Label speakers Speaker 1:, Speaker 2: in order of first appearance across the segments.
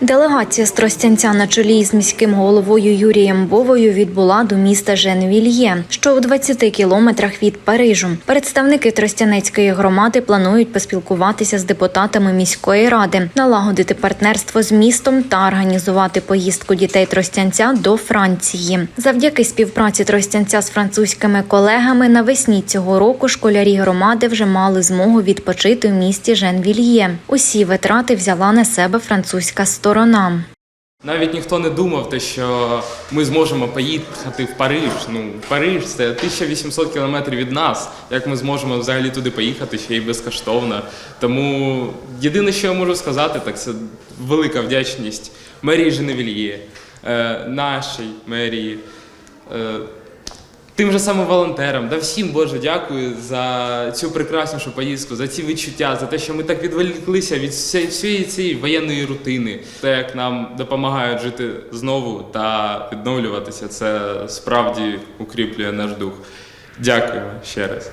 Speaker 1: Делегація з Тростянця на чолі з міським головою Юрієм Бовою відбула до міста Женвільє, що у 20 кілометрах від Парижу. Представники Тростянецької громади планують поспілкуватися з депутатами міської ради, налагодити партнерство з містом та організувати поїздку дітей Тростянця до Франції. Завдяки співпраці Тростянця з французькими колегами навесні цього року школярі громади вже мали змогу відпочити в місті Женвільє. Усі витрати взяла на себе французька сторона.
Speaker 2: Навіть ніхто не думав, те, що ми зможемо поїхати в Париж. Ну, Париж це 1800 кілометрів від нас. Як ми зможемо взагалі туди поїхати ще й безкоштовно. Тому єдине, що я можу сказати, так це велика вдячність мерії Женевільє, е, нашій мерії. Тим же самим волонтерам, да всім Боже, дякую за цю прекраснішу поїздку, за ці відчуття, за те, що ми так відволіклися від всієї цієї воєнної рутини. Те, як нам допомагають жити знову та відновлюватися, це справді укріплює наш дух. Дякую ще раз.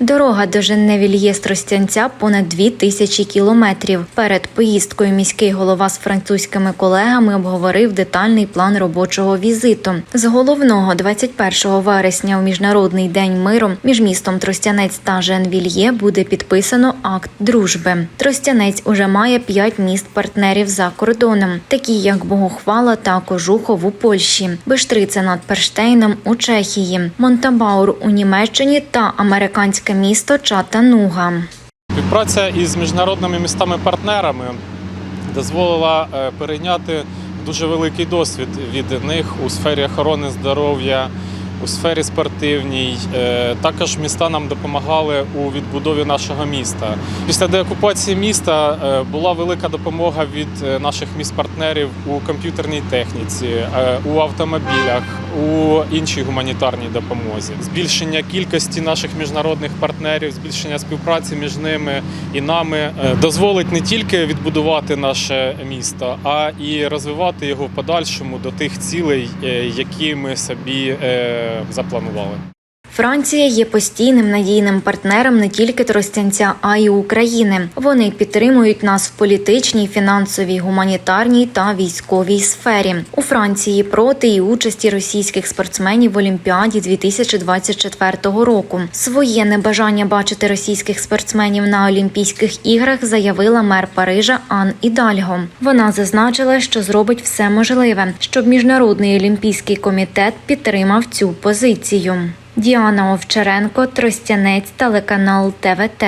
Speaker 1: Дорога до Женневільє з Тростянця понад дві тисячі кілометрів. Перед поїздкою міський голова з французькими колегами обговорив детальний план робочого візиту. З головного 21 вересня у міжнародний день миру між містом Тростянець та Женвільє буде підписано акт дружби. Тростянець уже має п'ять міст-партнерів за кордоном, такі як Богохвала та Кожухов у Польщі, Биштриця над Перштейном у Чехії, Монтабаур у Німеччині та американське місто Чатануга.
Speaker 3: Співпраця із міжнародними містами-партнерами дозволила е, перейняти дуже великий досвід від них у сфері охорони здоров'я, у сфері спортивній. Е, Також міста нам допомагали у відбудові нашого міста. Після деокупації міста е, була велика допомога від е, наших міст-партнерів у комп'ютерній техніці, у автомобілях, у іншій гуманітарній допомозі. Збільшення кількості наших міжнародних партнерів, збільшення співпраці між ними і нами дозволить не тільки відбудувати наше місто, а і розвивати його в подальшому до тих цілей, які ми собі запланували.
Speaker 1: Франція є постійним надійним партнером не тільки Тростянця, а й України. Вони підтримують нас в політичній, фінансовій, гуманітарній та військовій сфері. У Франції проти і участі російських спортсменів в Олімпіаді 2024 року. Своє небажання бачити російських спортсменів на Олімпійських іграх заявила мер Парижа Ан Ідальго. Вона зазначила, що зробить все можливе, щоб міжнародний олімпійський комітет підтримав цю позицію. Діана Овчаренко, Тростянець, телеканал ТВТ.